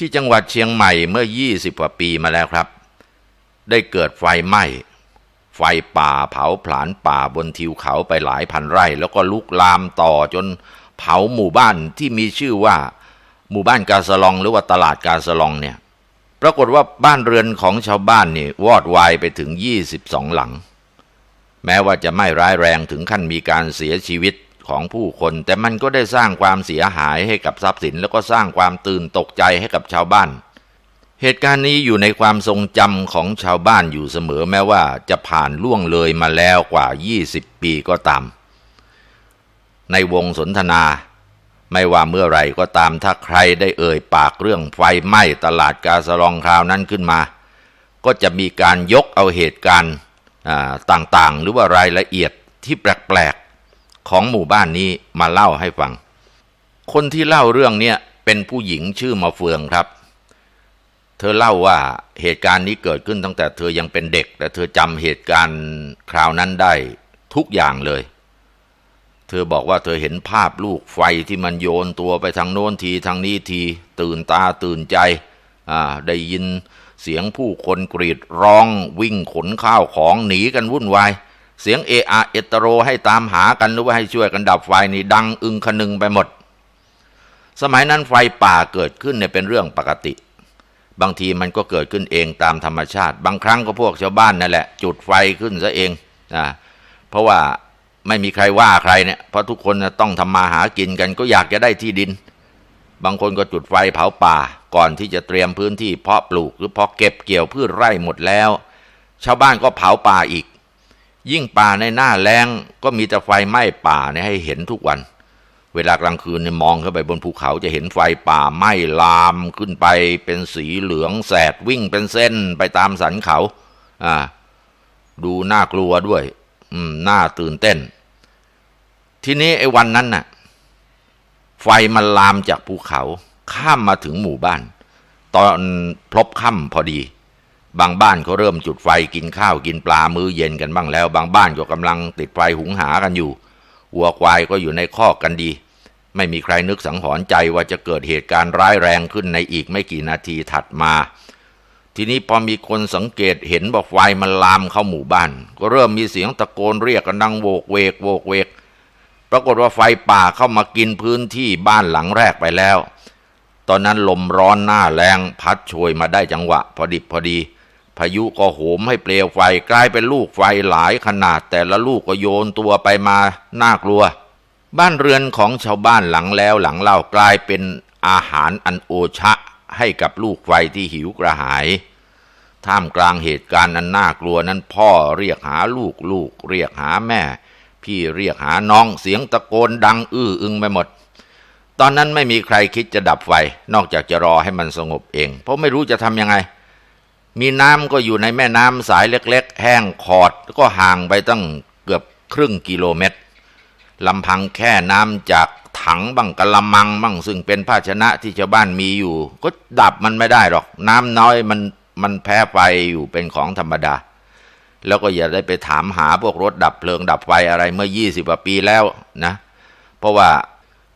ที่จังหวัดเชียงใหม่เมื่อ 20 กว่าปีมาแล้วครับ ได้เกิดไฟไหม้ไฟป่าเผาผลาญป่าบนทิวเขาไปหลายพันไร่ แล้วก็ลุกลามต่อจนเผาหมู่บ้านที่มีชื่อว่า หมู่บ้านกาสลองหรือว่าตลาดกาสลองเนี่ยปรากฏว่าบ้านเรือนของชาวบ้านนี่วอดวายไปถึง 22 หลัง แม้ว่าจะไม่ร้ายแรงถึงขั้นมีการเสียชีวิต ของผู้คน แต่มันก็ได้สร้างความเสียหายให้กับทรัพย์สิน แล้วก็สร้างความตื่นตกใจให้กับชาวบ้าน เหตุการณ์นี้อยู่ในความทรงจำของชาวบ้านอยู่เสมอแม้ว่าจะผ่านล่วงเลยมาแล้วกว่า 20 ปีก็ตาม ในวงสนทนา ไม่ว่าเมื่อไรก็ตามถ้าใครได้เอ่ยปากเรื่องไฟไหม้ตลาดกาสลองคราวนั้นขึ้นมา ก็จะมีการยกเอาเหตุการณ์ต่างๆ หรือว่ารายละเอียดที่แปลกๆ ของหมู่บ้านนี้มาเล่าให้ฟัง คนที่เล่าเรื่องเนี้ยเป็นผู้หญิงชื่อมาเฟืองครับ เธอเล่าว่าเหตุการณ์นี้เกิดขึ้นตั้งแต่เธอยังเป็นเด็ก แต่เธอจำเหตุการณ์คราวนั้นได้ทุกอย่างเลย เธอบอกว่าเธอเห็นภาพลูกไฟที่มันโยนตัวไปทางโน้นทีทางนี้ที ตื่นตาตื่นใจอ่าได้ยินเสียงผู้คนกรีดร้องวิ่งขนข้าวของหนีกันวุ่นวาย เสียงเออาเอตโรให้ตามหากันหรือว่าให้ช่วยกันดับไฟนี่ดังอึงคนึงไปหมด สมัยนั้นไฟป่าเกิดขึ้นเนี่ยเป็นเรื่องปกติ บางทีมันก็เกิดขึ้นเองตามธรรมชาติ บางครั้งก็พวกชาวบ้านนั่นแหละ จุดไฟขึ้นซะเองนะเพราะว่าไม่มีใครว่าใครเนี่ยเพราะทุกคนต้องทำมาหากินกันก็อยากจะได้ที่ดิน บางคนก็จุดไฟเผาป่าก่อนที่จะเตรียมพื้นที่เพาะปลูกหรือเพาะเก็บเกี่ยวพืชไร่หมดแล้ว ชาวบ้านก็เผาป่าอีก ยิ่งป่าในหน้าแล้งก็มีแต่ไฟไหม้ป่าเนี่ยให้เห็นทุกวัน เวลากลางคืนเนี่ยมองเข้าไปบนภูเขาจะเห็นไฟป่าไหม้ลามขึ้นไปเป็นสีเหลืองแสดวิ่งเป็นเส้นไปตามสันเขา อ่า ดูน่ากลัวด้วย อืมน่าตื่นเต้น ทีนี้ไอ้วันนั้นน่ะ ไฟมันลามจากภูเขา ข้ามมาถึงหมู่บ้าน ตอนพลบค่ำพอดี บางบ้านเขาเริ่มจุดไฟกินข้าวกินปลามื้อเย็นกันบ้างแล้ว บางบ้านก็กำลังติดไฟหุงหากันอยู่วัวควายก็อยู่ในคอกกันดี ไม่มีใครนึกสังหรณ์ใจว่าจะเกิดเหตุการณ์ร้ายแรงขึ้นในอีกไม่กี่นาทีถัดมา ทีนี้พอมีคนสังเกตเห็นบอกไฟมันลามเข้าหมู่บ้าน ก็เริ่มมีเสียงตะโกนเรียกกันดังโวกเวกโวกเวก ปรากฏว่าไฟป่าเข้ามากินพื้นที่บ้านหลังแรกไปแล้ว ตอนนั้นลมร้อนหน้าแรงพัดโชยมาได้จังหวะ พอดิบพอดีพ พายุก็โหมให้เปลวไฟกลายเป็นลูกไฟหลายขนาดแต่ละลูกก็โยนตัวไปมาน่ากลัว บ้านเรือนของชาวบ้านหลังแล้วหลังเล่ากลายเป็นอาหารอันโอชะให้กับลูกไฟที่หิวกระหาย ท่ามกลางเหตุการณ์อันน่ากลัวนั้นพ่อเรียกหาลูกลูก เรียกหาแม่ พี่เรียกหาน้องเสียงตะโกนดังอื้ออึงไปหมด ตอนนั้นไม่มีใครคิดจะดับไฟ นอกจากจะรอให้มันสงบเอง เพราะไม่รู้จะทำยังไง มีน้ำก็อยู่ในแม่น้ำสายเล็ก ๆ แห้งขอดก็ห่างไปตั้งเกือบครึ่งกิโลเมตรลำพังแค่น้ำจากถังบังกะละมังบ้างซึ่งเป็นภาชนะที่ชาวบ้านมีอยู่ ก็ดับมันไม่ได้หรอก น้ำน้อยมันมันแพ้ไฟอยู่เป็นของธรรมดา แล้วก็อย่าได้ไปถามหาพวกรถดับเพลิงดับไฟอะไรเมื่อ 20กว่าปีแล้วนะ เพราะว่า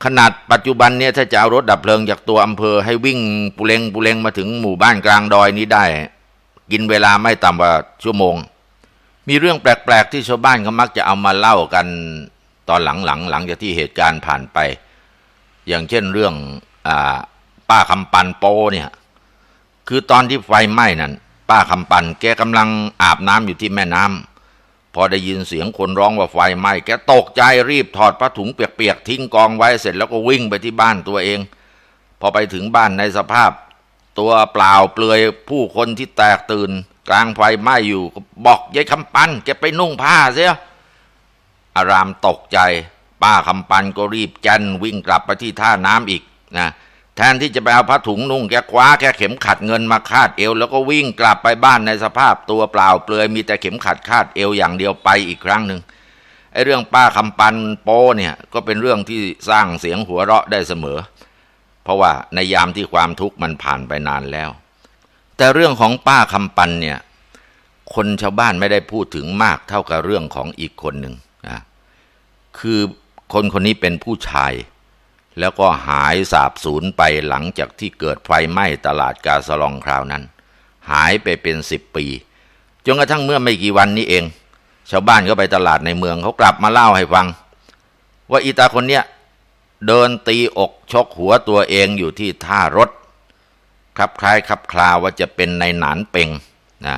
ขนาดปัจจุบันเนี่ยถ้าจะเอารถดับเพลิงจากตัวอำเภอให้วิ่งปุเรงปุเรงมาถึงหมู่บ้านกลางดอยนี้ได้ กินเวลาไม่ต่ำกว่าชั่วโมง มีเรื่องแปลกๆที่ชาวบ้านเขามักจะเอามาเล่ากันตอนหลังๆหลังจากที่เหตุการณ์ผ่านไป อย่างเช่นเรื่องอป้าคำปันโปเนี่ยคือตอนที่ไฟไหม้นั่นป้าคำปันแกกำลังอาบน้ำอยู่ที่แม่น้ำพอได้ยินเสียงคนร้องว่าไฟไหม้แกตกใจรีบถอดผ้าถุงเปียกๆทิ้งกองไว้เสร็จแล้วก็วิ่งไปที่บ้านตัวเอง พอไปถึงบ้านในสภาพ ตัวเปล่าเปลือยผู้คนที่แตกตื่น กลางไฟไหม้อยู่บอกยายคำปันแกไปนุ่งผ้าเสียอารามตกใจ ป้าคำปันก็รีบแจนวิ่งกลับไปที่ท่าน้ำอีกนะแทนที่จะไปเอาผ้าถุงนุ่งแกคว้าแค่เข็มขัดเงินมาคาดเอว แล้วก็วิ่งกลับไปบ้านในสภาพตัวเปล่าเปลือยมีแต่เข็มขัดคาดเอวอย่างเดียวไปอีกครั้งหนึ่งไอ้เรื่องป้าคำปันโปเนี่ยก็เป็นเรื่องที่สร้างเสียงหัวเราะได้เสมอ เพราะว่าในยามที่ความทุกข์มันผ่านไปนานแล้ว แต่เรื่องของป้าคำปันเนี่ย คนชาวบ้านไม่ได้พูดถึงมากเท่ากับเรื่องของอีกคนหนึ่งนะคือคนคนนี้เป็นผู้ชาย แล้วก็หายสาบสูญไปหลังจากที่เกิดไฟไหม้ตลาดกาสลองคราวนั้น หายไปเป็นสิบปีจนกระทั่งเมื่อไม่กี่วันนี้เอง ชาวบ้านก็ไปตลาดในเมืองเขากลับมาเล่าให้ฟัง ว่าอีตาคนเนี้ย เดินตีอกชกหัวตัวเองอยู่ที่ท่ารถครับคล้ายครับคลาว่าจะเป็นในหนานเป่งนะ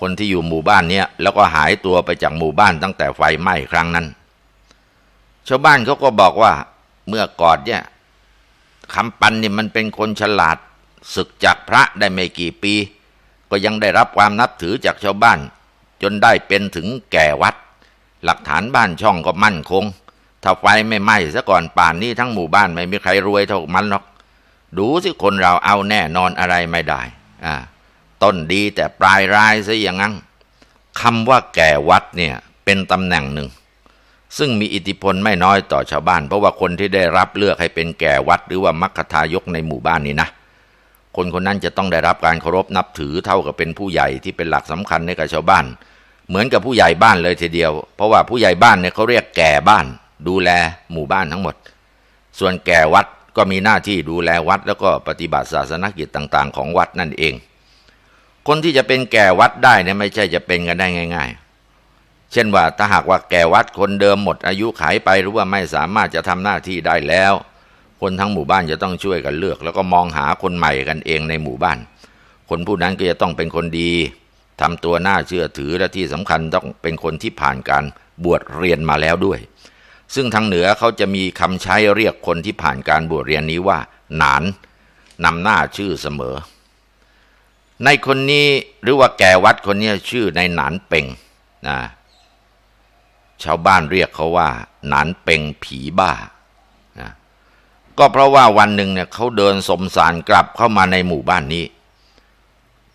คนที่อยู่หมู่บ้านเนี้ยแล้วก็หายตัวไปจากหมู่บ้านตั้งแต่ไฟไหม้ครั้งนั้น ชาวบ้านเขาก็บอกว่าเมื่อก่อนเนี่ยคำปันนี่มันเป็นคนฉลาดศึกจากพระได้ไม่กี่ปี ก็ยังได้รับความนับถือจากชาวบ้าน จนได้เป็นถึงแก่วัด หลักฐานบ้านช่องก็มั่นคง ถ้าไฟไม่ไหม้ซะก่อนป่านนี้ทั้งหมู่บ้านไม่มีใครรวยเท่ามันหรอก ดูสิคนเราเอาแน่นอนอะไรไม่ได้ อ่า ต้นดีแต่ปลายร้ายซะอย่างนั้นคำว่าแก่วัดเนี่ยเป็นตำแหน่งหนึ่ง ซึ่งมีอิทธิพลไม่น้อยต่อชาวบ้าน เพราะว่าคนที่ได้รับเลือกให้เป็นแก่วัด หรือว่ามัคทายกในหมู่บ้านนี้นะคนคนนั้นจะต้องได้รับการเคารพนับถือเท่ากับเป็นผู้ใหญ่ที่เป็นหลักสำคัญในกับชาวบ้าน เหมือนกับผู้ใหญ่บ้านเลยทีเดียว เพราะว่าผู้ใหญ่บ้านเนี่ยเขาเรียกแก่บ้าน ดูแลหมู่บ้านทั้งหมด ส่วนแก่วัดก็มีหน้าที่ดูแลวัด แล้วก็ปฏิบัติศาสนกิจต่าง ๆ ของวัดนั่นเอง คนที่จะเป็นแก่วัดได้เนี่ยไม่ใช่จะเป็นกันได้ง่าย ๆ เช่นว่าถ้าหากว่าแก่วัดคนเดิมหมดอายุขายไปหรือว่าไม่สามารถจะทำหน้าที่ได้แล้ว คนทั้งหมู่บ้านจะต้องช่วยกันเลือก แล้วก็มองหาคนใหม่กันเองในหมู่บ้าน คนผู้นั้นก็จะต้องเป็นคนดีทำตัวน่าเชื่อถือและที่สำคัญต้องเป็นคนที่ผ่านการบวชเรียนมาแล้วด้วย ซึ่งทางเหนือเขาจะมีคำใช้เรียกคนที่ผ่านการบวชเรียนนี้ว่า หนานนำหน้าชื่อเสมอ ในคนนี้หรือว่าแกวัดคนนี้ชื่อในหนานเป่งนะชาวบ้านเรียกเขาว่า หนานเป่งผีบ้านะก็เพราะว่าวันหนึ่งเนี่ยเขาเดินสมสารกลับเข้ามาในหมู่บ้านนี้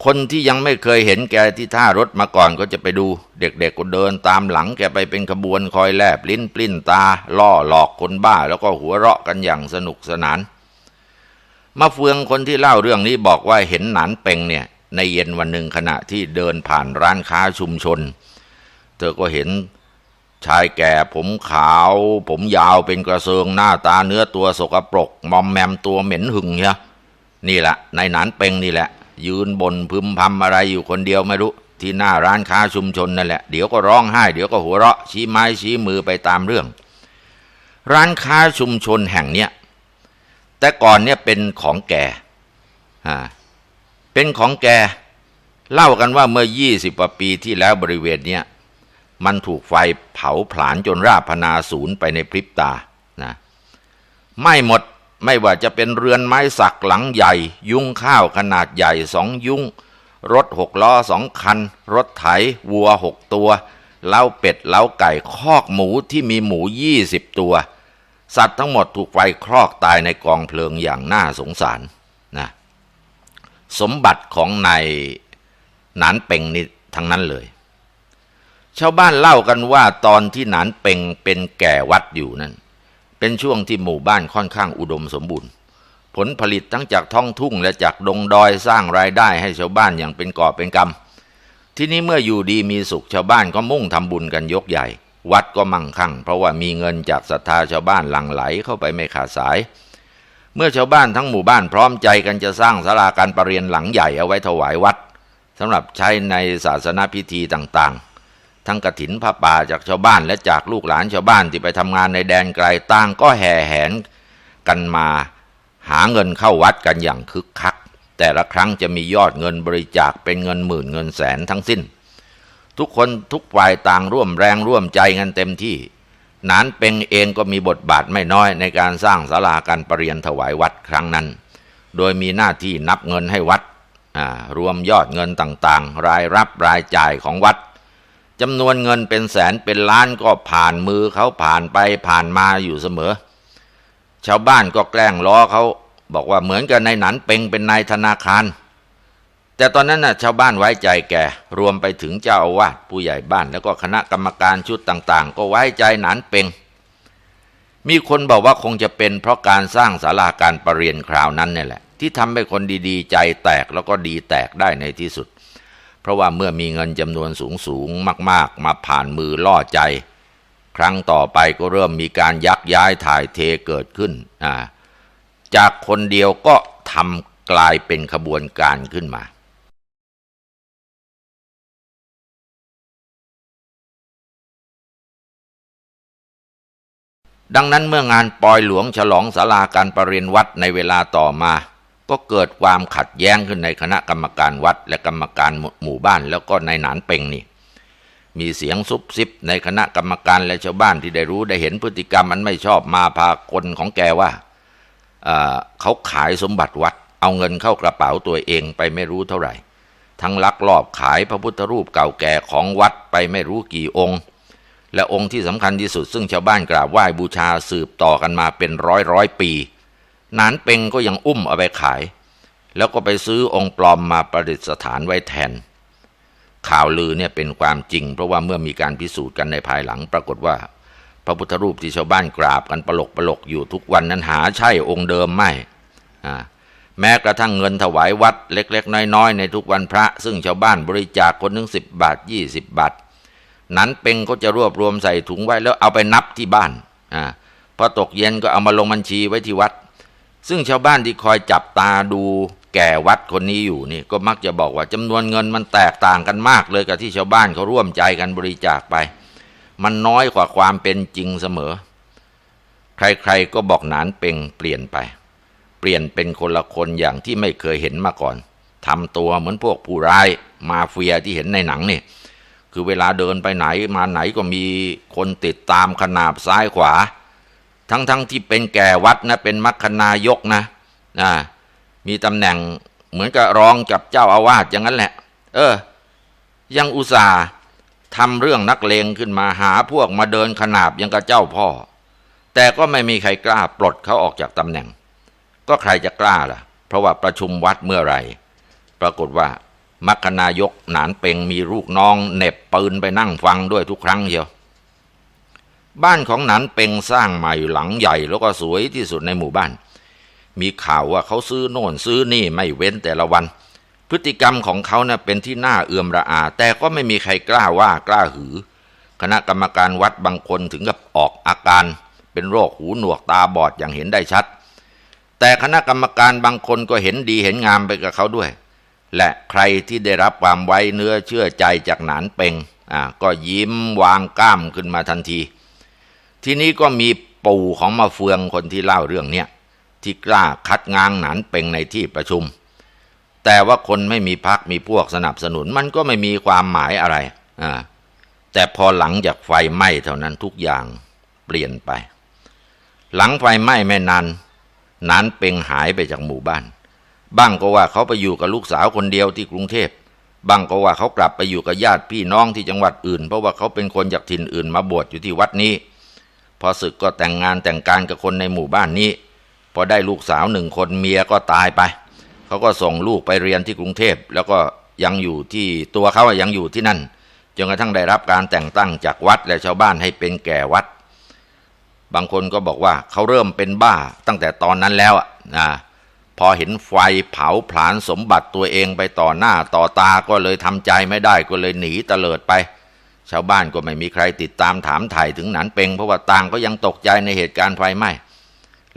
คนที่ยังไม่เคยเห็นแกที่ท่ารถมาก่อนก็จะไปดู เด็กๆก็เดินตามหลังแกไปเป็นขบวนคอยแลบลิ้นปลิ้นตา ล่อหลอกคนบ้า แล้วก็หัวเราะกันอย่างสนุกสนานมาเฟืองคนที่เล่าเรื่องนี้บอกว่าเห็นหนานเป่งเนี่ย ในเย็นวันหนึ่งขณะที่เดินผ่านร้านค้าชุมชน เธอก็เห็นชายแก่ผมขาว ผมยาวเป็นกระเซิงหน้าตาเนื้อตัวสกปรก มอมแมมตัวเหม็นหึงเนี่ยนี่แหละในหนานเป่งนี่แหละ ยืนบนพึมพำอะไรอยู่คนเดียวไม่รู้ ที่หน้าร้านค้าชุมชนนั่นแหละ เดี๋ยวก็ร้องไห้ เดี๋ยวก็หัวเราะชี้ไม้ชี้มือไปตามเรื่อง ร้านค้าชุมชนแห่งเนี้ยแต่ก่อนเนี่ยเป็นของแกอ่าเป็นของแกเล่ากันว่าเมื่อยี่สิบกว่าปีที่แล้วบริเวณเนี้ยมันถูกไฟเผาผลาญจนราพนาศูนย์ไปในพริบตานะไม่หมด ไม่ว่าจะเป็นเรือนไม้สักหลังใหญ่ ยุ้งข้าวขนาดใหญ่สองยุ้ง รถหกล้อสองคัน รถไถวัวหกตัวเล้าเป็ดเล้าไก่คอกหมูที่มีหมูยี่สิบตัว สัตว์ทั้งหมดถูกไฟคลอกตายในกองเพลิงอย่างน่าสงสารนะสมบัติของนายหนานเป่งนี่ทั้งนั้นเลย ชาวบ้านเล่ากันว่าตอนที่หนานเป่งเป็นแก่วัดอยู่นั้น เป็นช่วงที่หมู่บ้านค่อนข้างอุดมสมบูรณ์ ผลผลิตทั้งจากท้องทุ่งและจากดงดอยสร้างรายได้ให้ชาวบ้านอย่างเป็นกอบเป็นกำที่นี้เมื่ออยู่ดีมีสุขชาวบ้านก็มุ่งทำบุญกันยกใหญ่ วัดก็มั่งคั่ง เพราะว่ามีเงินจากศรัทธาชาวบ้านหลั่งไหลเข้าไปไม่ขาดสาย เมื่อชาวบ้านทั้งหมู่บ้านพร้อมใจกันจะสร้างศาลาการประเรียนหลังใหญ่เอาไว้ถวายวัดสำหรับใช้ในศาสนาพิธีต่างๆ ทั้งกระถินผ้าป่าจากชาวบ้านและจากลูกหลานชาวบ้านที่ไปทำงานในแดนไกลต่างก็แห่แหนกันมาหาเงินเข้าวัดกันอย่างคึกคัก แต่ละครั้งจะมียอดเงินบริจาคเป็นเงินหมื่นเงินแสนทั้งสิ้น ทุกคนทุกฝ่ายต่างร่วมแรงร่วมใจกันเต็มที่นานเป็งเองก็มีบทบาทไม่น้อยในการสร้างศาลาการประเรียนถวายวัดครั้งนั้น โดยมีหน้าที่นับเงินให้วัดรวมยอดเงินต่างๆ รายรับรายจ่ายของวัด จำนวนเงินเป็นแสนเป็นล้านก็ผ่านมือเขาผ่านไปผ่านมาอยู่เสมอ ชาวบ้านก็แกล้งล้อเขาบอกว่าเหมือนกับในหนันเป็งเป็นนายธนาคาร แต่ตอนนั้นน่ะชาวบ้านไว้ใจแกรวมไปถึงเจ้าอาวาสผู้ใหญ่บ้าน แล้วก็คณะกรรมการชุดต่างๆ ก็ไว้ใจหนานเป็งมีคนบอกว่าคงจะเป็นเพราะการสร้างศาลาการประเรียนคราวนั้นเนี่ยแหละ ที่ทำให้คนดีๆ ใจแตกแล้วก็ดีแตกได้ในที่สุด ราะว่าเมื่อมีเงินจำนวนสูงๆมาก ๆ มาผ่านมือล่อใจ ครั้งต่อไปก็เริ่มมีการยักย้ายถ่ายเทเกิดขึ้นาจากคนเดียวก็ทำกลายเป็นขบวนการขึ้นมา ดังนั้นเมื่องานปอยหลวงฉลองศาลาการประเรียนวัดในเวลาต่อมา ก็เกิดความขัดแย้งขึ้นในคณะกรรมการวัดและกรรมการหมู่บ้านแล้วก็ในหนานเป่งนี่ มีเสียงซุบซิบในคณะกรรมการและชาวบ้านที่ได้รู้ได้เห็นพฤติกรรมมันไม่ชอบมาพากลของแกว่าเเขาขายสมบัติวัด เอาเงินเข้ากระเป๋าตัวเองไปไม่รู้เท่าไหร่ ทั้งลักลอบขายพระพุทธรูปเก่าแก่ของวัดไปไม่รู้กี่องค์ และองค์ที่สำคัญที่สุดซึ่งชาวบ้านกราบไหว้บูชาสืบต่อกันมาเป็นร้อยร้อยปี นานเป็งก็ยังอุ้มเอาไปขาย แล้วก็ไปซื้อองค์ปลอมมาประดิษฐานไว้แทน ข่าวลือเนี่ยเป็นความจริง เพราะว่าเมื่อมีการพิสูจน์กันในภายหลัง ปรากฏว่า พระพุทธรูปที่ชาวบ้านกราบกันปลกปลกอยู่ทุกวันนั้นหาใช่องค์เดิมไม่แม้กระทั่งเงินถวายวัดเล็ก ๆ น้อยๆ ในทุกวันพระ ซึ่งชาวบ้านบริจาคคนหนึ่งสิบบาทยี่สิบบาทนั้นเป็งก็จะรวบรวมใส่ถุงไว้แล้วเอาไปนับที่บ้านอ่าพอตกเย็นก็เอามาลงบัญชีไว้ที่วัด ซึ่งชาวบ้านที่คอยจับตาดูแก่วัดคนนี้อยู่นี่ก็มักจะบอกว่าจำนวนเงินมันแตกต่างกันมากเลยกับที่ชาวบ้านเขาร่วมใจกันบริจาคไป มันน้อยกว่าความเป็นจริงเสมอ ใครๆก็บอกหนานเป็งเปลี่ยนไป เปลี่ยนเป็นคนละคนอย่างที่ไม่เคยเห็นมาก่อนทำตัวเหมือนพวกผู้ร้ายมาเฟียที่เห็นในหนังนี่คือเวลาเดินไปไหนมาไหนก็มีคนติดตามขนาบซ้ายขวา ทั้งๆทที่เป็นแก่วัดนะเป็นมัคคนายกนะอ่ามีตำแหน่งเหมือนกับรองกับเจ้าอาวาสอย่างนั้นแหละ เออ ยังอุตส่าห์ทำเรื่องนักเลงขึ้นมาหาพวกมาเดินขนาบยังกับเจ้าพ่อ แต่ก็ไม่มีใครกล้าปลดเขาออกจากตำแหน่ง ก็ใครจะกล้าล่ะ เพราะว่าประชุมวัดเมื่อไหร่ ปรากฏว่ามัคคนายกหนานเปงมีลูกน้องเน็บปืนไปนั่งฟังด้วยทุกครั้งเชียว บ้านของหนานเป็งสร้างใหม่หลังใหญ่แล้วก็สวยที่สุดในหมู่บ้าน มีข่าวว่าเขาซื้อโน่นซื้อนี่ไม่เว้นแต่ละวัน พฤติกรรมของเขาเนะ่ะเป็นที่น่าเอื่อมระอา แต่ก็ไม่มีใครกล้าว่ากล้าหือ คณะกรรมการวัดบางคนถึงกับออกอาการ เป็นโรคหูหนวกตาบอดอย่างเห็นได้ชัด แต่คณะกรรมการบางคนก็เห็นดีเห็นงามไปกับเขาด้วย และใครที่ได้รับความไว้เนื้อเชื่อใจจากหนานเปงอ่าก็ยิ้มวางก้ามขึ้นมาทันที ทีนี้ก็มีปู่ของมาเฟืองคนที่เล่าเรื่องเนี้ยที่กล้าคัดง้างหนานเป่งในที่ประชุม แต่ว่าคนไม่มีพักมีพวกสนับสนุนมันก็ไม่มีความหมายอะไรอ่าแต่พอหลังจากไฟไหม้เท่านั้นทุกอย่างเปลี่ยนไป หลังไฟไหม้ไม่นานนานเป่งหายไปจากหมู่บ้าน บ้างก็ว่าเขาไปอยู่กับลูกสาวคนเดียวที่กรุงเทพบ้างก็ว่าเขากลับไปอยู่กับญาติพี่น้องที่จังหวัดอื่น เพราะว่าเขาเป็นคนจากถิ่นอื่นมาบวชอยู่ที่วัดนี้ พอศึกก็แต่งงานแต่งการกับคนในหมู่บ้านนี้ พอได้ลูกสาวหนึ่งคนเมียก็ตายไป เขาก็ส่งลูกไปเรียนที่กรุงเทพ แล้วก็ยังอยู่ที่ตัวเขายังอยู่ที่นั่นจนกระทั่งได้รับการแต่งตั้งจากวัดและชาวบ้านให้เป็นแก่วัด บางคนก็บอกว่าเขาเริ่มเป็นบ้าตั้งแต่ตอนนั้นแล้วอะนะพอเห็นไฟเผาผลาญสมบัติตัวเองไปต่อหน้าต่อตาก็เลยทำใจไม่ได้ก็เลยหนีเตลิดไป ชาวบ้านก็ไม่มีใครติดตามถามถ่ายถึงหนานเปงเพราะว่าต่างก็ยังตกใจในเหตุการณ์ไฟไหม้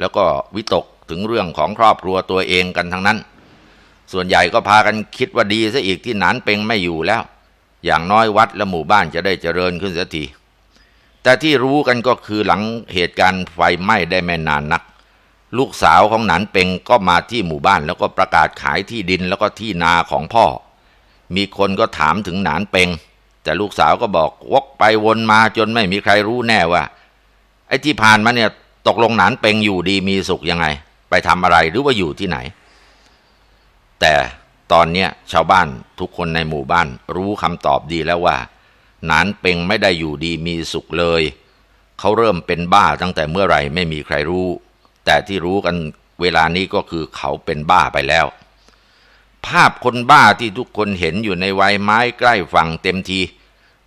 แล้วก็วิตกถึงเรื่องของครอบครัวตัวเองกันทั้งนั้น ส่วนใหญ่ก็พากันคิดว่าดีซะอีกที่หนานเปงไม่อยู่แล้ว อย่างน้อยวัดและหมู่บ้านจะได้เจริญขึ้นสักทีแต่ที่รู้กันก็คือหลังเหตุการณ์ไฟไหม้ได้ไม่นานนัก ลูกสาวของหนานเปงก็มาที่หมู่บ้านแล้วก็ประกาศขายที่ดินแล้วก็ที่นาของพ่อ มีคนก็ถามถึงหนานเปง แต่ลูกสาวก็บอกวกไปวนมาจนไม่มีใครรู้แน่ว่า ไอ้ที่ผ่านมาเนี่ยตกลงหนานเป็งอยู่ดีมีสุขยังไง ไปทำอะไรหรือว่าอยู่ที่ไหน แต่ตอนเนี้ยชาวบ้านทุกคนในหมู่บ้าน รู้คำตอบดีแล้วว่า หนานเป็งไม่ได้อยู่ดีมีสุขเลย เขาเริ่มเป็นบ้าตั้งแต่เมื่อไหร่ไม่มีใครรู้ แต่ที่รู้กันเวลานี้ก็คือเขาเป็นบ้าไปแล้ว ภาพคนบ้าที่ทุกคนเห็นอยู่ในวัยไม้ใกล้ฝั่งเต็มที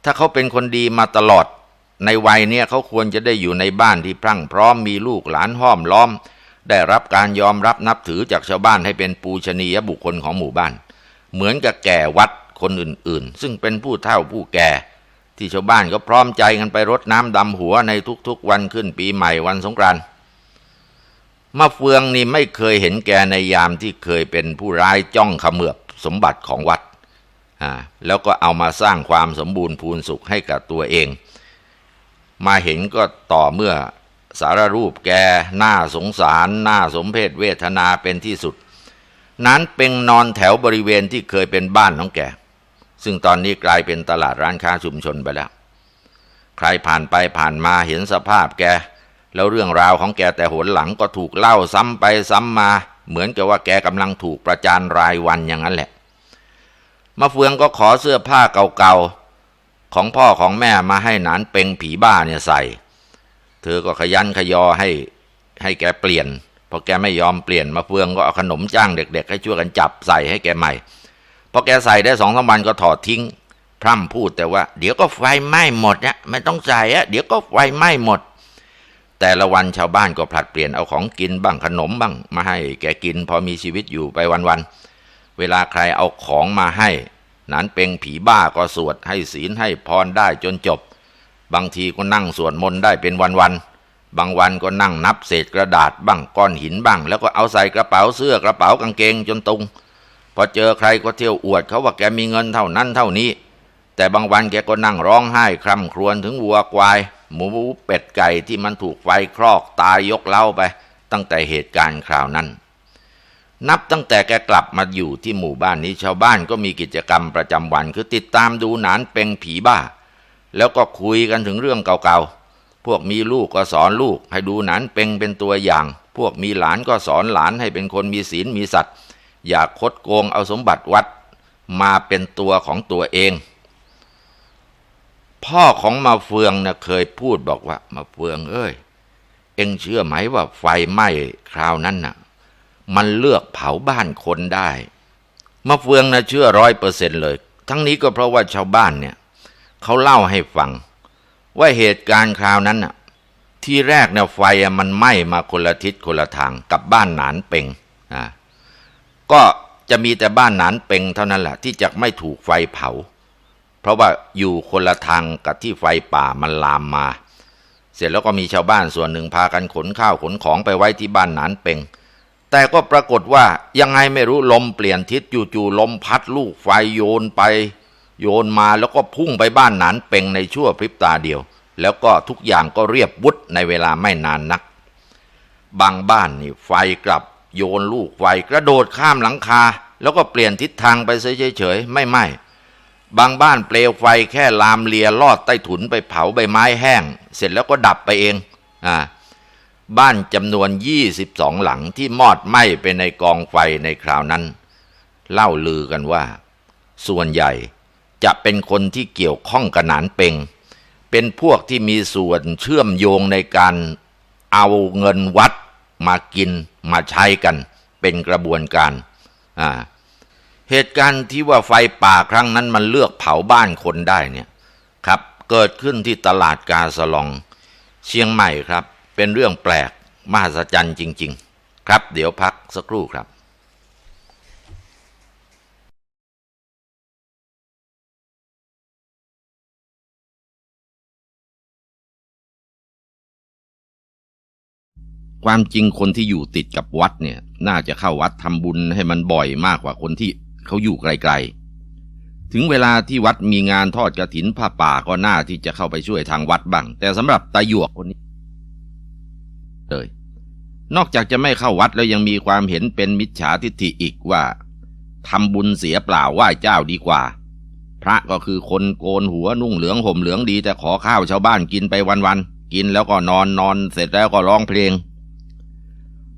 ถ้าเขาเป็นคนดีมาตลอด ในวัยเนี้ยเขาควรจะได้อยู่ในบ้านที่พรั่งพร้อมมีลูกหลานห้อมล้อม ได้รับการยอมรับนับถือจากชาวบ้านให้เป็นปูชนียบุคคลของหมู่บ้าน เหมือนกับแก่วัดคนอื่นๆ ซึ่งเป็นผู้เฒ่าผู้แก่ ที่ชาวบ้านก็พร้อมใจกันไปรดน้ำดำหัวในทุกๆวันขึ้นปีใหม่วันสงกรานต์ มาเฟืองนี่ไม่เคยเห็นแกในยามที่เคยเป็นผู้ร้ายจ้องขมือบสมบัติของวัดอ่าแล้วก็เอามาสร้างความสมบูรณ์พูนสุขให้กับตัวเอง มาเห็นก็ต่อเมื่อสารรูปแกหน่าสงสาร หน่าสมเพศเวทนาเป็นที่สุด นั้นเป็นนอนแถวบริเวณที่เคยเป็นบ้านของแก ซึ่งตอนนี้กลายเป็นตลาดร้านค้าชุมชนไปแล้ว ใครผ่านไปผ่านมาเห็นสภาพแก แล้วเรื่องราวของแกแต่หนหลังก็ถูกเล่าซ้ำไปซ้ำมา เหมือนกับว่าแกกำลังถูกประจานรายวันอย่างนั้นแหละมาเฟืองก็ขอเสื้อผ้าเก่าๆ ของพ่อของแม่มาให้หนานเป็งผีบ้าเนี่ยใส่ เธอก็ขยันขยอให้ให้แกเปลี่ยนพอแกไม่ยอมเปลี่ยนมาเฟืองก็เอาขนมจ้างเด็ก ๆ ให้ช่วยกันจับใส่ให้แกใหม่พอแกใส่ได้สองสามวันก็ถอดทิ้ง พร่ำพูดแต่ว่า เดี๋ยวก็ไฟไหม้หมดเนะไม่ต้องใส่อะเดี๋ยวก็ไฟไหม้หมด แต่ละวันชาวบ้านก็ผลัดเปลี่ยนเอาของกินบ้างขนมบ้างมาให้แกกินพอมีชีวิตอยู่ไปวันๆเวลาใครเอาของมาให้ นั้นเป็นผีบ้าก็สวดให้ศีลให้พรได้จนจบ บางทีก็นั่งสวดมนต์ได้เป็นวันๆบางวันก็นั่งนับเศษกระดาษบ้างก้อนหินบ้าง แล้วก็เอาใส่กระเป๋าเสื้อกระเป๋ากางเกงจนตุงพอเจอใครก็เที่ยวอวดเขาว่าแกมีเงินเท่านั้นเท่านี้ แต่บางวันแกก็นั่งร้องไห้คร่ำครวญถึงวัวควาย หมูเป็ดไก่ที่มันถูกไฟคลอกตายยกเล่าไป ตั้งแต่เหตุการณ์คราวนั้น นับตั้งแต่แกกลับมาอยู่ที่หมู่บ้านนี้ชาวบ้านก็มีกิจกรรมประจำวันคือติดตามดูหนานเป็งผีบ้า แล้วก็คุยกันถึงเรื่องเก่าๆ พวกมีลูกก็สอนลูก ให้ดูหนานเป็งเป็นตัวอย่าง พวกมีหลานก็สอนหลานให้เป็นคนมีศีลมีสัตว์ อย่าคดโกงเอาสมบัติวัด มาเป็นตัวของตัวเอง พ่อของมาเฟืองนะเคยพูดบอกว่า มาเฟือง เอ้ย เอ็งเชื่อไหมว่าไฟไหม้คราวนั้นน่ะ มันเลือกเผาบ้านคนได้ มาเฟืองนะเชื่อร้อยเปอร์เซ็นเลย ทั้งนี้ก็เพราะว่าชาวบ้านเนี่ยเขาเล่าให้ฟัง ว่าเหตุการณ์คราวนั้นน่ะ ที่แรกเนี่ยไฟมันไหม้มาคนละทิศคนละทางกับบ้านหนานเป็งอ่าก็จะมีแต่บ้านหนานเป็งเท่านั้นแหละที่จะไม่ถูกไฟเผา เพราะว่าอยู่คนละทางกับที่ไฟป่ามันลามมา เสร็จแล้วก็มีชาวบ้านส่วนหนึ่งพากันขนข้าวขนของไปไว้ที่บ้านหนานเปงแต่ก็ปรากฏว่ายังไงไม่รู้ลมเปลี่ยนทิศจู่ๆลมพัดลูกไฟโยนไป โยนมาแล้วก็พุ่งไปบ้านหนานเปงในชั่วพริบตาเดียว แล้วก็ทุกอย่างก็เรียบวุฒในเวลาไม่นานนัก บางบ้านนี่ไฟกลับโยนลูกไฟกระโดดข้ามหลังคา แล้วก็เปลี่ยนทิศทางไปเฉยๆไม่ไหม้ บางบ้านเปลวไฟแค่ลามเลียลอดใต้ถุนไปเผาใบไม้แห้ง เสร็จแล้วก็ดับไปเองอ่าบ้านจำนวน 22 หลังที่มอดไหม้ไปในกองไฟในคราวนั้น เล่าลือกันว่า ส่วนใหญ่จะเป็นคนที่เกี่ยวข้องกับหนานเป็ง เป็นพวกที่มีส่วนเชื่อมโยงในการเอาเงินวัดมากินมาใช้กัน เป็นกระบวนการอ่า เหตุการณ์ที่ว่าไฟป่าครั้งนั้นมันเลือกเผาบ้านคนได้เนี่ยครับ เกิดขึ้นที่ตลาดกาสลอง เชียงใหม่ครับ เป็นเรื่องแปลกมหัศจรรย์จริง ๆ ครับ เดี๋ยวพักสักครู่ครับความจริงคนที่อยู่ติดกับวัดเนี่ย น่าจะเข้าวัดทำบุญให้มันบ่อยมากกว่าคนที่ เขาอยู่ไกลๆ ถึงเวลาที่วัดมีงานทอดกระถินผ้าป่าก็น่าที่จะเข้าไปช่วยทางวัดบ้าง แต่สำหรับตาหยวกคนนี้เลยนอกจากจะไม่เข้าวัดแล้วยังมีความเห็นเป็นมิจฉาทิฏฐิอีกว่าทำบุญเสียเปล่าไหว้เจ้าดีกว่า พระก็คือคนโกนหัวนุ่งเหลืองห่มเหลืองดีแต่ขอข้าวชาวบ้านกินไปวันๆกินแล้วก็นอนนอนเสร็จแล้วก็ร้องเพลง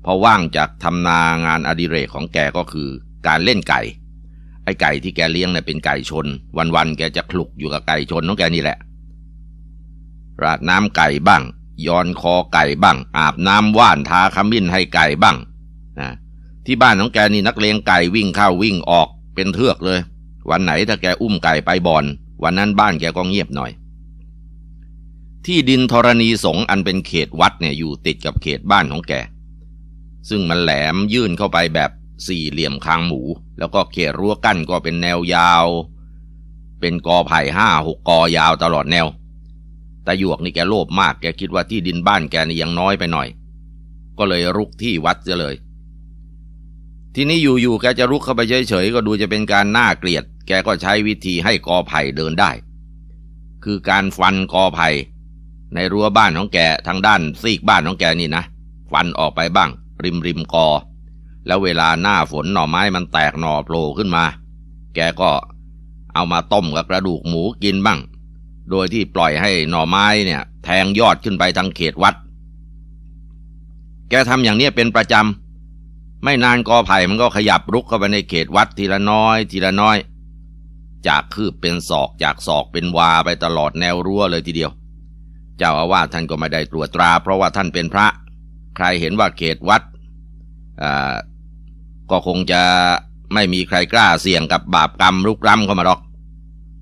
พอว่างจากทำนางานอดิเรกของแกก็คือการเล่นไก่ ไอ้ไก่ที่แกเลี้ยงเนี่ยเป็นไก่ชน วันๆแกจะคลุกอยู่กับไก่ชนของแกนี่แหละ ราดน้ำไก่บ้าง ย้อนคอไก่บ้าง อาบน้ำว่านทาขมิ้นให้ไก่บ้างนะที่บ้านของแกนี่นักเลงไก่วิ่งเข้าวิ่งออกเป็นเทือกเลย วันไหนถ้าแกอุ้มไก่ไปบอน วันนั้นบ้านแกก็เงียบหน่อย ที่ดินธรณีสงอันเป็นเขตวัดเนี่ยอยู่ติดกับเขตบ้านของแกซึ่งมันแหลมยื่นเข้าไปแบบ สี่เหลี่ยมคางหมู แล้วก็เขตรั้วกั้นก็เป็นแนวยาว เป็นกอไผ่ห้าหกกอยาวตลอดแนวแต่หยวกนี่แกโลภมากแกคิดว่าที่ดินบ้านแกนี่ยังน้อยไปหน่อย ก็เลยรุกที่วัดเสียเลย ทีนี้อยู่ๆแกจะรุกเข้าไปเฉยๆก็ดูจะเป็นการน่าเกลียด แกก็ใช้วิธีให้กอไผ่เดินได้ คือการฟันกอไผ่ในรั้วบ้านของแกทางด้านซีกบ้านของแกนี่นะ ฟันออกไปบ้าง ริมริมกอ แล้วเวลาหน้าฝนหน่อไม้มันแตกหน่อโผล่ขึ้นมา แกก็เอามาต้มกับกระดูกหมูกินบ้าง โดยที่ปล่อยให้หน่อไม้เนี่ย แทงยอดขึ้นไปทางเขตวัด แกทำอย่างนี้เป็นประจำ ไม่นานกอไผ่มันก็ขยับรุกเข้าไปในเขตวัดทีละน้อย ทีละน้อย จากคืบเป็นศอกจากศอกเป็นวาไปตลอดแนวรั้วเลยทีเดียว เจ้าอาวาสท่านก็ไม่ได้ตรวจตรา เพราะว่าท่านเป็นพระ ใครเห็นว่าเขตวัดอ่า ก็คงจะไม่มีใครกล้าเสี่ยงกับบาปกรรมลุกล้ำเข้ามาหรอก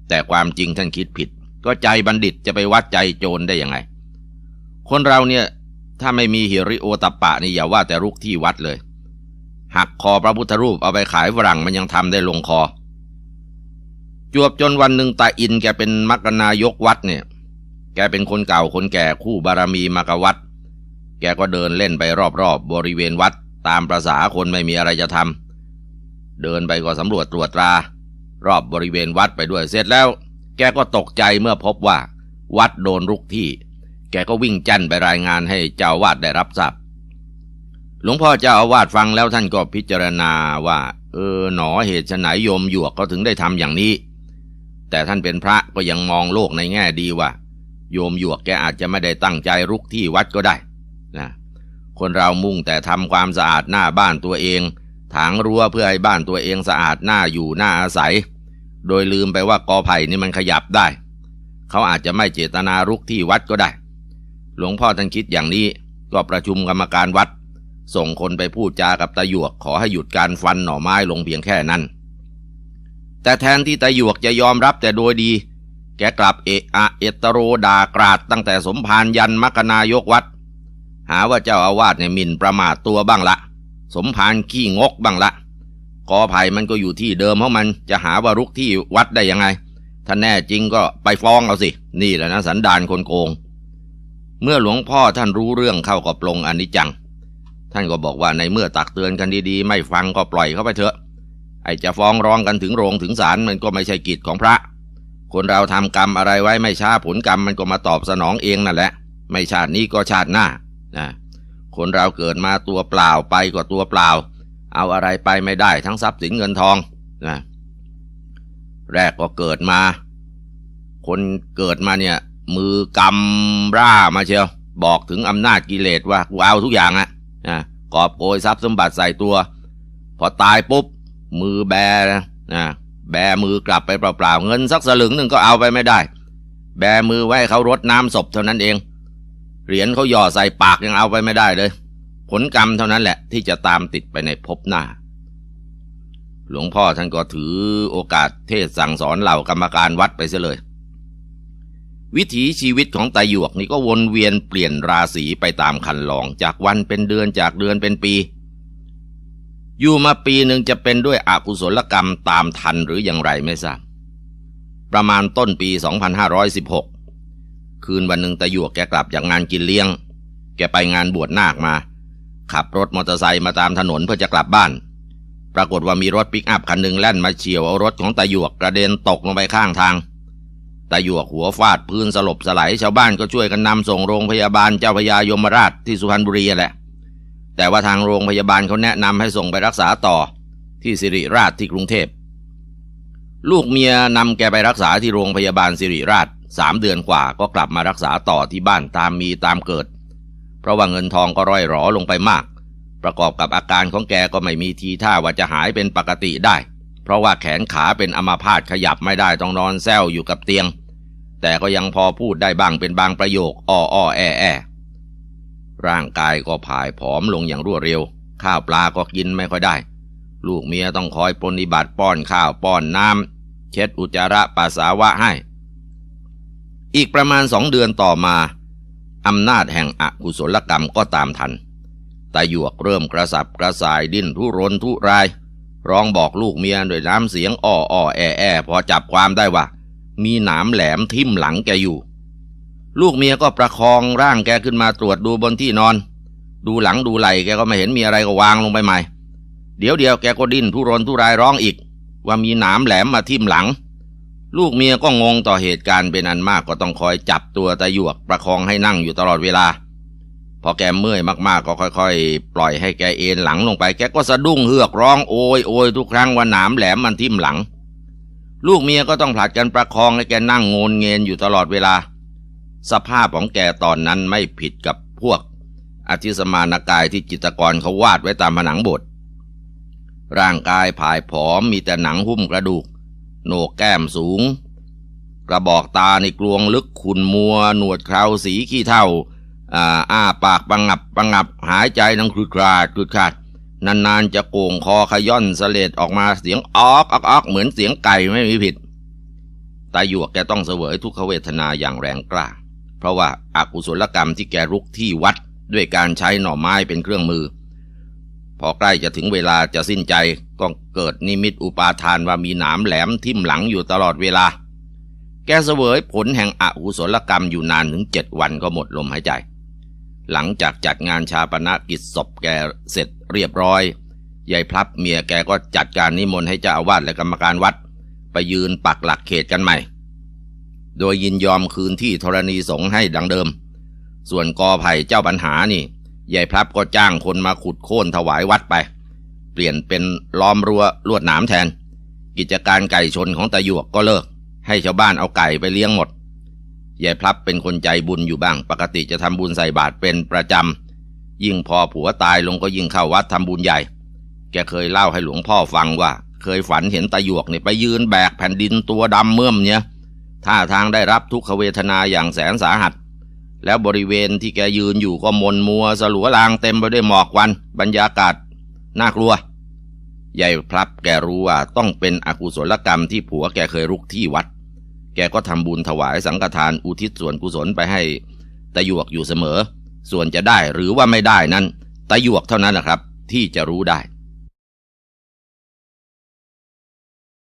แต่ความจริงท่านคิดผิด ก็ใจบัณฑิตจะไปวัดใจโจรได้ยังไง คนเราเนี่ยถ้าไม่มีหิริโอตปปะนี่อย่าว่าแต่รุกที่วัดเลย หักคอพระพุทธรูปเอาไปขายฝรั่งมันยังทำได้ลงคอ จวบจนวันหนึ่งตาอินแกเป็นมักกนายกวัดเนี่ย แกเป็นคนเก่าคนแก่คู่บารมีมากวัด แกก็เดินเล่นไปรอบๆบบริเวณวัด ตามประษาคนไม่มีอะไรจะทำเดินไปก็สำรวจตรวจตรา รอบบริเวณวัดไปด้วยเสร็จแล้ว แกก็ตกใจเมื่อพบว่า วัดโดนรุกที่ แกก็วิ่งจันไปรายงานให้เจ้าวาดได้รับทราบหลวงพ่อเจ้าอาวาสฟังแล้วท่านก็พิจารณาว่า เออหนอเหตุไฉนโยมหยวกก็ถึงได้ทำอย่างนี้ แต่ท่านเป็นพระก็ยังมองโลกในแง่ดีว่า โยมหยวกแกอาจจะไม่ได้ตั้งใจรุกที่วัดก็ได้ คนเรามุ่งแต่ทำความสะอาดหน้าบ้านตัวเอง ถางรั้วเพื่อให้บ้านตัวเองสะอาดหน้าอยู่หน้าอาศัย โดยลืมไปว่ากอไผ่นี่มันขยับได้ เขาอาจจะไม่เจตนารุกที่วัดก็ได้ หลวงพ่อท่านคิดอย่างนี้ก็ประชุมกรรมการวัด ส่งคนไปพูดจากับตาหยวกขอให้หยุดการฟันหน่อไม้ลงเพียงแค่นั้น แต่แทนที่ตาหยวกจะยอมรับแต่โดยดี แกกลับเอะอะเอตโรดากราดตั้งแต่สมภารยันมัคคณายกวัด หาว่าเจ้าอาวาสเนี่ยหมิ่นประมาทตัวบ้างละ สมภารขี้งกบ้างละกอไผ่มันก็อยู่ที่เดิมเพราะมันจะหาว่ารุกที่วัดได้ยังไง ถ้าแน่จริงก็ไปฟ้องเอาสิ นี่แหละนะสันดานคนโกง เมื่อหลวงพ่อท่านรู้เรื่องเข้าก็ปลงอนิจจัง ท่านก็บอกว่าในเมื่อตักเตือนกันดีๆ ไม่ฟังก็ปล่อยเข้าไปเถอะ ไอจะฟ้องร้องกันถึงโรงถึงศาลมันก็ไม่ใช่กิจของพระ คนเราทำกรรมอะไรไว้ไม่ช้าผลกรรมมันก็มาตอบสนองเองนั่นแหละ ไม่ชาตินี้ก็ชาติหน้า นะคนเราเกิดมาตัวเปล่าไปก็ตัวเปล่า เอาอะไรไปไม่ได้ทั้งทรัพย์สินเงินทองนะแรกก็เกิดมา คนเกิดมาเนี่ย มือกำร่ามาเชียวบอกถึงอำนาจกิเลสว่ากูเอาทุกอย่างอะนะกอบโกยทรัพย์สมบัติใส่ตัว พอตายปุ๊บ มือแบนะแบมือกลับไปเปล่าๆเงินสักสลึงหนึ่งก็เอาไปไม่ได้ แบมือไว้เขารดน้ำศพเท่านั้นเอง เหรียญเขาหย่อใส่ปากยังเอาไปไม่ได้เลย ผลกรรมเท่านั้นแหละที่จะตามติดไปในภพหน้า หลวงพ่อท่านก็ถือโอกาสเทศสั่งสอนเหล่ากรรมการวัดไปเสียเลย วิถีชีวิตของตาหยวกนี่ก็วนเวียนเปลี่ยนราศีไปตามคันลองจากวันเป็นเดือนจากเดือนเป็นปี อยู่มาปีหนึ่งจะเป็นด้วยอกุศลกรรมตามทันหรืออย่างไรไม่ทราบประมาณต้นปี 2516 คืนวันหนึ่งตาหยวกแกกลับจากงานกินเลี้ยง แกไปงานบวชนาคมา ขับรถมอเตอร์ไซค์มาตามถนนเพื่อจะกลับบ้าน ปรากฏว่ามีรถปิกอัพคันหนึ่งแล่นมาเฉียวเอารถของตาหยวกกระเด็นตกลงไปข้างทางตาหยวกหัวฟาดพื้นสลบสลายชาวบ้านก็ช่วยกันนำส่งโรงพยาบาลเจ้าพยายมราชที่สุพรรณบุรีแหละ แต่ว่าทางโรงพยาบาลเขาแนะนำให้ส่งไปรักษาต่อที่สิริราชที่กรุงเทพ ลูกเมียนำแกไปรักษาที่โรงพยาบาลสิริราช สามเดือนกว่าก็กลับมารักษาต่อที่บ้านตามมีตามเกิด เพราะว่าเงินทองก็ร่อยหรอลงไปมาก ประกอบกับอาการของแกก็ไม่มีทีท่าว่าจะหายเป็นปกติได้ เพราะว่าแขนขาเป็นอัมาพาตขยับไม่ได้ต้องนอนแซวอยู่กับเตียง แต่ก็ยังพอพูดได้บ้างเป็นบางประโยคอ้ออ้อแอแอร่างกายก็ผายผอมลงอย่างรวดเร็ว ข้าวปลาก็กินไม่ค่อยได้ ลูกเมียต้องคอยปรนนิบัติป้อนข้าวป้อนน้ำเช็ดอุจจาระปัสสาวะให้ อีกประมาณสองเดือนต่อมาอำนาจแห่งอกุศลกรรมก็ตามทันตาหยวกเริ่มกระสับกระส่ายดิ้นทุรนทุราย ร้องบอกลูกเมียด้วยน้ำเสียงอ้ออ้อแอแอพอจับความได้ว่า มีหนามแหลมทิ่มหลังแกอยู่ ลูกเมียก็ประคองร่างแกขึ้นมาตรวจดูบนที่นอน ดูหลังดูไหลแกก็ไม่เห็นมีอะไรก็วางลงไปใหม่ เดี๋ยวเดียวแกก็ดิ้นทุรนทุรายร้องอีก ว่ามีหนามแหลมมาทิ่มหลัง ลูกเมียก็งงต่อเหตุการณ์เป็นอันมากก็ต้องคอยจับตัวตาหยวกประคองให้นั่งอยู่ตลอดเวลา พอแกเมื่อยมากๆ ก็ค่อยๆ ปล่อยให้แกเอนหลังลงไปแกก็สะดุ้งเฮือกร้องโอยโอยทุกครั้งว่าหนามแหลมมันทิ่มหลัง ลูกเมียก็ต้องผลัดกันประคองให้แกนั่งงนเงนอยู่ตลอดเวลา สภาพของแกตอนนั้นไม่ผิดกับพวกอธิสมานกายที่จิตกรเขาวาดไว้ตามผนังบสถ์ร่างกายผายผอมมีแต่หนังหุ้มกระดูก โหนกแก้มสูง กระบอกตาในกลวงลึกขุนมัว หนวดเคราสีขี้เท่าอ่าอ้าปากปังงับปังงับหายใจนังคลืดคลาดคลืดคลาดนานๆจะโก่งคอขย่อนเสลดออกมาเสียงออกออกออกเหมือนเสียงไก่ไม่มีผิดตาหยวกแกต้องเสวยทุกขเวทนาอย่างแรงกล้า เพราะว่าอากุศลกรรมที่แกรุกที่วัดด้วยการใช้หน่อไม้เป็นเครื่องมือ พอใกล้จะถึงเวลาจะสิ้นใจ ก็เกิดนิมิตอุปาทานว่ามีหนามแหลมทิ่มหลังอยู่ตลอดเวลา แกเสวยผลแห่งอกุศลกรรมอยู่นานถึงเจ็ดวันก็หมดลมหายใจ หลังจากจัดงานชาปนกิจศพแกเสร็จเรียบร้อยยายพลับเมียแกก็จัดการนิมนต์ให้เจ้าอาวาสและกรรมการวัด ไปยืนปักหลักเขตกันใหม่ โดยยินยอมคืนที่ธรณีสงให้ดังเดิม ส่วนกอไผ่เจ้าปัญหานี่ยายพลับก็จ้างคนมาขุดโค่นถวายวัดไป เปลี่ยนเป็นล้อมรั้วลวดหนามแทน กิจการไก่ชนของตาหยวกก็เลิก ให้ชาวบ้านเอาไก่ไปเลี้ยงหมดยายพลับเป็นคนใจบุญอยู่บ้าง ปกติจะทำบุญใส่บาตรเป็นประจำ ยิ่งพอผัวตายลงก็ยิ่งเข้าวัดทำบุญใหญ่ แกเคยเล่าให้หลวงพ่อฟังว่า เคยฝันเห็นตาหยวกเนี่ยไปยืนแบกแผ่นดินตัวดำเมื่อมเนี่ยท่าทางได้รับทุกขเวทนาอย่างแสนสาหัส แล้วบริเวณที่แกยืนอยู่ก็มนมัวสลัวลางเต็มไปด้วยหมอกควัน บรรยากาศ น่ากลัวยายพลับแกรู้ว่าต้องเป็นอกุศลกรรมที่ผัวแกเคยรุกที่วัด แกก็ทำบุญถวายสังฆทานอุทิศส่วนกุศลไปให้ตะหยวกอยู่เสมอ ส่วนจะได้หรือว่าไม่ได้นั้นตะหยวกเท่านั้นนะครับ ที่จะรู้ได้